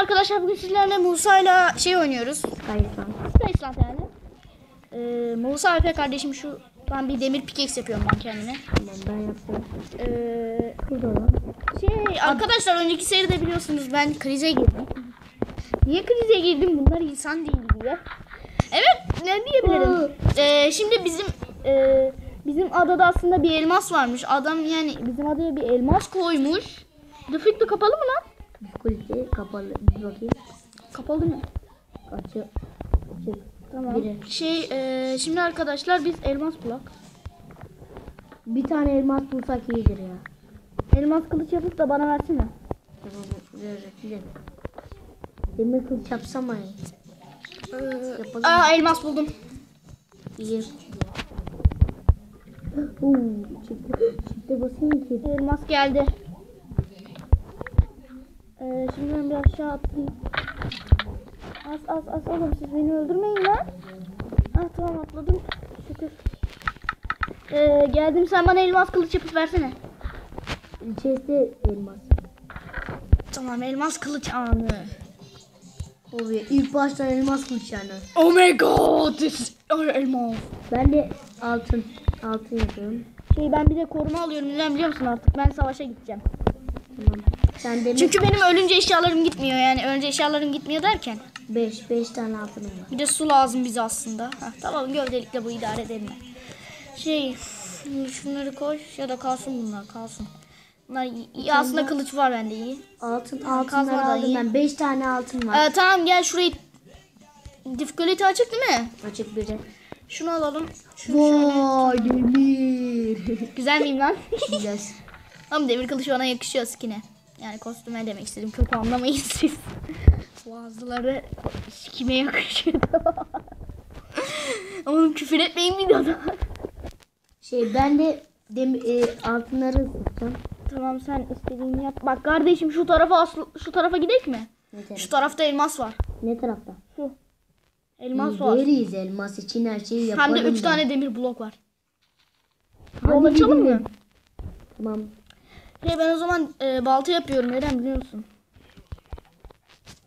arkadaşlar bugün sizlerle Musa'yla şey oynuyoruz. Kayıtlan. Island yani. Ee, Musa Alper kardeşim şu ben bir demir pickaxe yapıyorum ben kendime. Tamam ben yaptım. Ee, şey arkadaşlar önceki seride biliyorsunuz ben krize girdim. Niye krize girdim? Bunlar insan değil diye. Evet ne diyebilirim? Ee, şimdi bizim e, bizim adada aslında bir elmas varmış. Adam yani bizim adaya bir elmas koymuş. Difficulty kapalı mı lan? Kulite kapalı. Bir bakayım. Kapalı mı? Açı. Açık. Tamam. Biri. Şey e, şimdi arkadaşlar biz elmas bulak. Bir tane elmas bulsak iyidir ya. Elmas kılıç yapıp da bana versene. Tamam. Güzel. Demir kılıç yapsam ay. Yapalım. Aa elmas buldum. İyi. Oo, çıktı. Çıktı basayım ki. Elmas geldi. Ee, şimdi ben bir aşağı atlayayım. Az az az oğlum siz beni öldürmeyin lan. Ah tamam atladım. Şükür. Ee, geldim sen bana elmas kılıç yapıp versene. İçerisi elmas. Tamam elmas kılıç anı. O bir ilk baştan elmas kılıç yani. Oh my god this is elmas. Ben de altın. Altın yapıyorum. Şey ben bir de koruma alıyorum neden biliyor musun artık ben savaşa gideceğim. Tamam. Sen demir Çünkü benim ölünce eşyalarım gitmiyor yani ölünce eşyalarım gitmiyor derken. 5 5 tane altınım var. Bir de su lazım bize aslında. Heh, tamam gövdelikle bu idare edelim. ben. Şey şunları koy ya da kalsın bunlar kalsın. Bunlar iyi. iyi. Aslında kılıç var bende iyi. Altın da aldım iyi. ben. 5 tane altın var. Ee, tamam gel şurayı difficulty açık değil mi? Açık biri. Şunu alalım. Şunu. Vay demir. Güzel miyim lan? Güzel. Ama demir kılıç bana yakışıyor skine. Yani kostüme demek istedim. Kötü anlamayın siz. Bazıları kime yakışıyor. Oğlum küfür etmeyin videoda. Şey ben de demir e, altınları tutacağım. Tamam sen istediğini yap. Bak kardeşim şu tarafa aslı, şu tarafa gidelim mi? Ne, taraf? Şu tarafta elmas var. ne tarafta? Şu. Elmas var. Veririz elmas için her şeyi Hem yaparım. de 3 ben. tane demir blok var. Yol açalım mı? Tamam. Hey ben o zaman e, balta yapıyorum. Neden biliyor musun?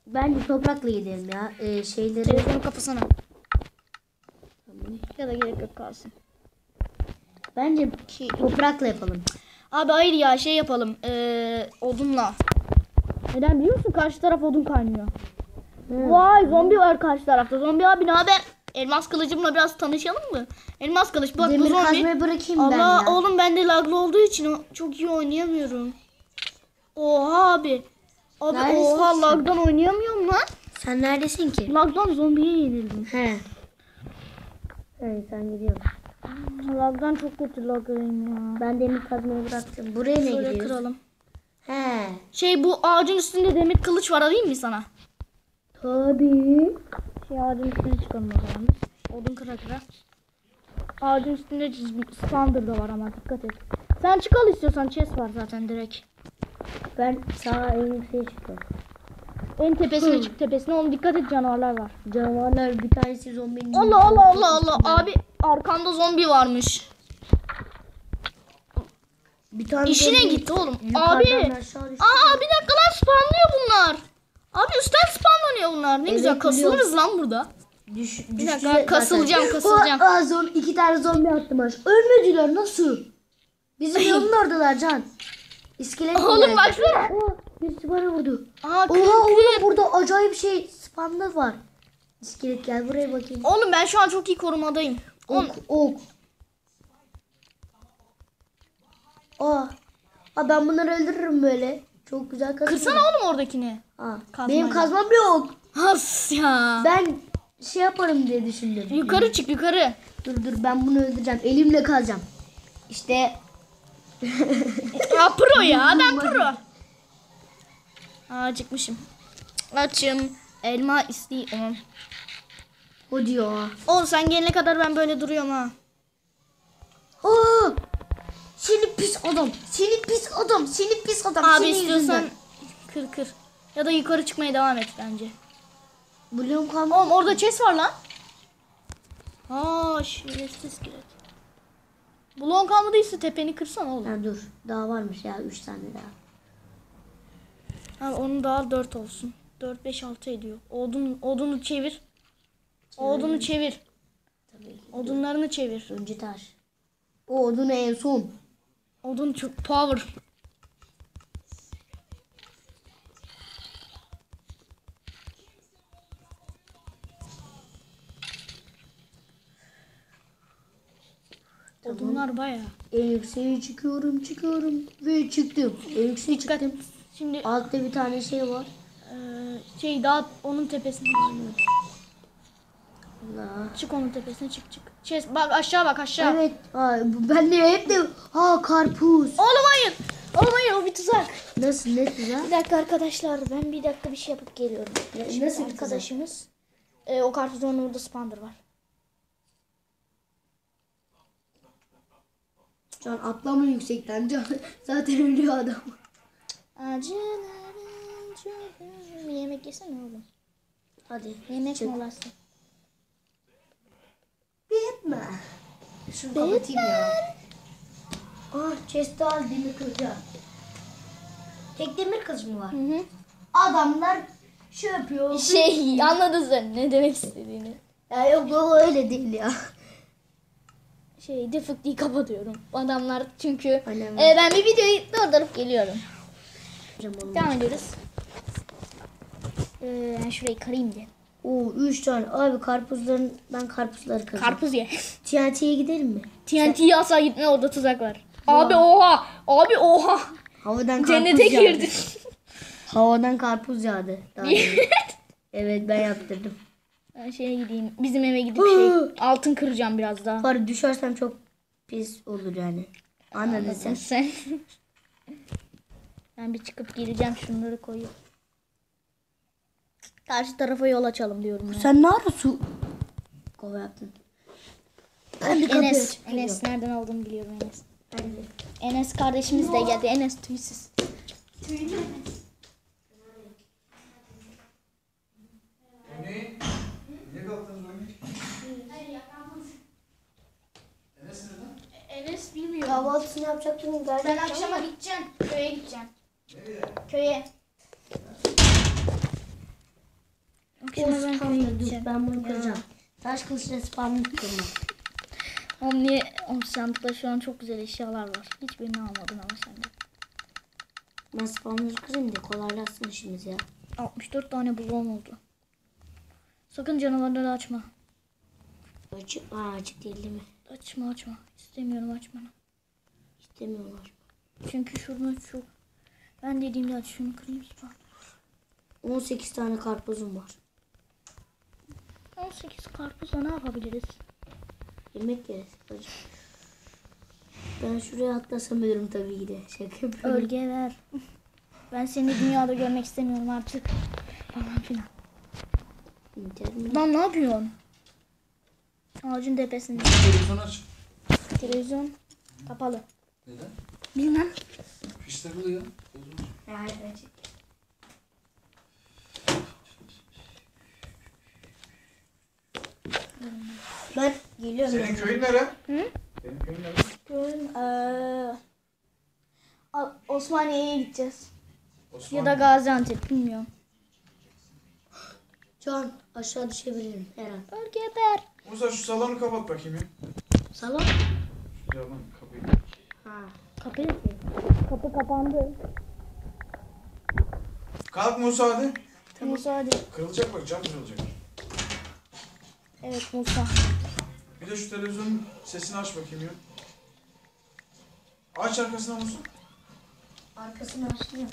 Bence toprakla gidelim ya. E, şeyleri. Telefonu kapasana. Ya da gerek yok kalsın. Bence Ki- toprakla yapalım. Abi hayır ya şey yapalım. E, odunla. Neden biliyor musun? Karşı taraf odun kaynıyor. Hı. Vay zombi var karşı tarafta. Zombi abi ne haber? Elmas kılıcımla biraz tanışalım mı? Elmas kılıç bak bu Demir zombi. kazmayı bırakayım ben Allah ya. oğlum bende laglı olduğu için çok iyi oynayamıyorum. Oha abi. Abi Neredesin oha sen? lagdan oynayamıyorum lan. Sen neredesin ki? Lagdan zombiye yenildim. He. Evet sen gidiyorsun. Lagdan çok kötü lagdayım ya. Ben demir kazmayı bıraktım. Buraya ne Şöyle gidiyoruz? kıralım. He. Şey bu ağacın üstünde demir kılıç var alayım mı sana? Tabii. Şey ağacın üstüne çıkalım o zaman. Odun kıra kıra. Ağacın üstünde spawner da var ama dikkat et. Sen çıkal istiyorsan chest var zaten direkt. Ben sağa en yükseğe çıkıyorum. En tepesine Hı. çık tepesine oğlum dikkat et canavarlar var. Canavarlar bir tanesi zombinin. Allah Allah Allah Allah abi arkanda zombi varmış. Bir tane İşine zombi gitti oğlum. yukarıdan Abi. aşağı düştü. Aa bir dakika lan spawnlıyor bunlar. Abi üstten spawnlanıyor bunlar. Ne Evet, güzel kasılırız biliyorum. lan burada. Düş, Bir düştü dakika, zaten. kasılacağım, kasılacağım. Aa, aa, zombi, iki tane zombi attım aç. Ölmediler nasıl? Bizim yolun oradalar Can. İskelet Oğlum baksana. Birisi bana vurdu. Aa Oha oğlum burada acayip şey spamlar var. İskelet gel buraya bakayım. Oğlum ben şu an çok iyi korumadayım. Oğlum, Ok ok. Aa. Aa ben bunları öldürürüm böyle. Çok güzel kazma. kırsana oğlum oradakini. Aa, Kazmayla. benim kazmam yok. Has ya. Ben şey yaparım diye düşündüm. Yukarı çık yukarı. Dur dur ben bunu öldüreceğim. Elimle kazacağım. İşte Ya pro ya adam pro. Acıkmışım. Açım. Elma istiyorum. o diyor. Oğlum sen gelene kadar ben böyle duruyorum ha. Aa! Seni pis adam. Seni pis adam. Seni pis adam. Abi Senin istiyorsan yüzünden. kır kır. Ya da yukarı çıkmaya devam et bence. Bloğum kalmadı. Oğlum orada chest var lan. Aa şerefsiz kiret. Bloğun kalmadıysa tepeni kırsana oğlum. Ha, dur. Daha varmış ya. Üç tane daha. Abi onun daha dört olsun. 4 5 6 ediyor. Odun odunu çevir. Odunu çevir. Tabii ki. Odunlarını çevir. Önce taş. O odun en son. Odun çok power. Odunlar bayağı. En yükseğe çıkıyorum çıkıyorum ve çıktım. En yükseğe Dikkat. çıktım. Şimdi Altta bir tane şey var. eee, şey daha onun tepesine Allah. çık onun tepesine çık çık. Şey, bak aşağı bak aşağı. Evet. Bu- ben de hep de ha karpuz. Oğlum hayır. Oğlum hayır o bir tuzak. Nasıl ne güzel. Bir dakika arkadaşlar ben bir dakika bir şey yapıp geliyorum. Ne- Şimdi nasıl bir arkadaşımız e, o kartuzun orada spandır var. Can atlama yüksekten. Can zaten ölüyor adam. Acıların çok- Bir yemek yesene oğlum. Hadi. Yemek çık. molası. Bitme. Şunu kapatayım ya. Ah chest'i al demir kılıcı. Tek demir kılıç mı var? Hı hı. Adamlar şey yapıyor. Şey anladın sen ne demek istediğini. Ya yok yok öyle değil ya. Şey defık diye kapatıyorum. Adamlar çünkü e, ben bir videoyu durdurup geliyorum. Devam ediyoruz. Ee, ben şurayı kırayım diye. Oo 3 tane. Abi karpuzların ben karpuzları kıracağım. Karpuz ye. TNT'ye gidelim mi? TNT'ye asla gitme orada tuzak var. Abi oha. Abi oha. Havadan karpuz Cennete yağdı. girdin. Havadan karpuz yağdı. Daha demin. evet ben yaptırdım. Ben şeye gideyim. Bizim eve gidip şey altın kıracağım biraz daha. Bari düşersem çok pis olur yani. Anladın sen. Sen. ben bir çıkıp geleceğim şunları koyup. Karşı tarafa yol açalım diyorum ya. Sen ne ara su kova yaptın? Ben kapıyı Enes, Enes nereden aldığını biliyorum Enes. geliyorum. Enes kardeşimiz de geldi. Enes tüysüz. Oğlum? Enes nerede? Enes bilmiyor. Kahvaltısını yapacaktım. Ben akşama gideceğim. Köye gideceğim. Nereye? Köye. Akşama ben gideceğim. ben bunu kıracağım. Taş kılıçla spamlı kırma. Oğlum niye? Oğlum sandıkta şu an çok güzel eşyalar var. Hiçbirini almadın ama sen de. Ben spamları kırayım da kolaylaşsın işimiz ya. 64 tane bulon oldu. Sakın canavarları açma. Açık, aa, açık değil değil mi? Açma açma. İstemiyorum açmanı. İstemiyorlar. Çünkü şunu çok... Ben dediğimde aç şunu kırayım sonra. 18 tane karpuzum var. 18 karpuzla ne yapabiliriz? Yemek yeriz. Ben şuraya atlasam ölürüm tabii ki de. Şaka yapıyorum. Ölge ver. Ben seni dünyada görmek istemiyorum artık. Falan filan. İnternet. Lan ne yapıyorsun? Ağacın tepesinde. Televizyon aç. Televizyon kapalı. Neden? Bilmem. Fiş takılı ya. Hayır açık. Ben geliyorum. Senin köyün nere? Hı? Benim köyüm nere? Eee, A- Osmaniye'ye gideceğiz. Osman. Ya da Gaziantep bilmiyorum. Can aşağı düşebilirim her an. Bölge ver. Musa şu salonu kapat bakayım ya. Salon. Şu camdan kapıyı. Ha. Kapı Kapı kapandı. Kalk Musa hadi. Musa hadi. Kırılacak bak cam kırılacak. Evet Musa. Bir de şu televizyonun sesini aç bakayım ya. Aç arkasına Musa. Arkasını açtım.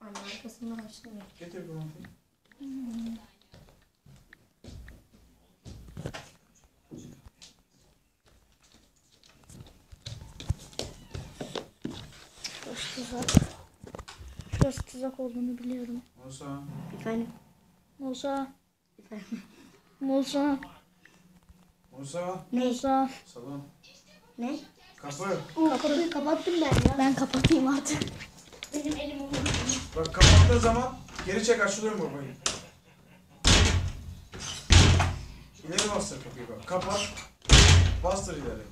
Anne arkasını açtım. Getir kumandayı. Şurası tuzak. Şurası tuzak olduğunu biliyorum. Musa. Efendim. Musa. Efendim. Musa. Musa. Ne? Musa. Salon. Ne? Kapı. Oo, kapıyı kapattım ben ya. Ben kapatayım artık. Benim elim olmadı. Bak kapattığın zaman geri çek açılıyor mu babayı? İleri bastır kapıyı bak. Kapat. Bastır ileri.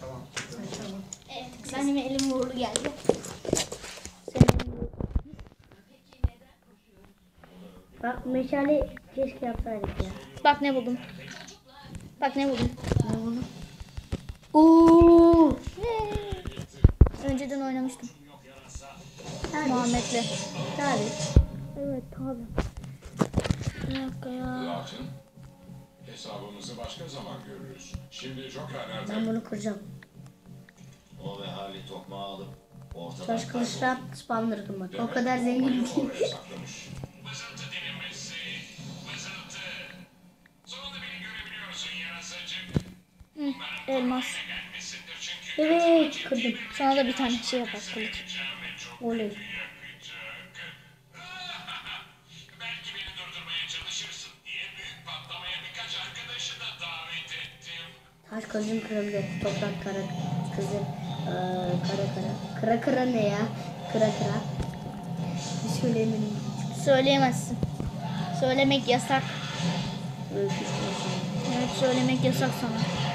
Tamam. Tamam. E, Benim elim uğurlu geldi. Senin elin uğurlu. Bak meşale keşke yapsaydık ya. Bak ne buldum. Bak ne buldum. Ne bunu? Oo! Önceden oynamıştım. Tabii. Muhammed'le. Tabii. Evet tabi. Bir dakika ya. Hesabımızı başka zaman görürüz. Şimdi Joker nerede? Ben bunu kıracağım. O ve Harley tokmağı alıp ortadan Taş kılıçla spawner kırmak. O kadar zengin Bombayı elmas. Evet kırdım. Sana da bir tane şey yapar kılıç. Oley. yakacak. Belki beni durdurmaya çalışırsın diye büyük patlamaya birkaç arkadaşı da davet ettim. Taş kılıcım kırıldı. Toprak kara kızıl. Ee, kara kara. Kıra kıra ne ya? Kıra kıra. Bir söyleyemedim. Söyleyemezsin. Söylemek yasak. Şey. Evet söylemek yasak sana.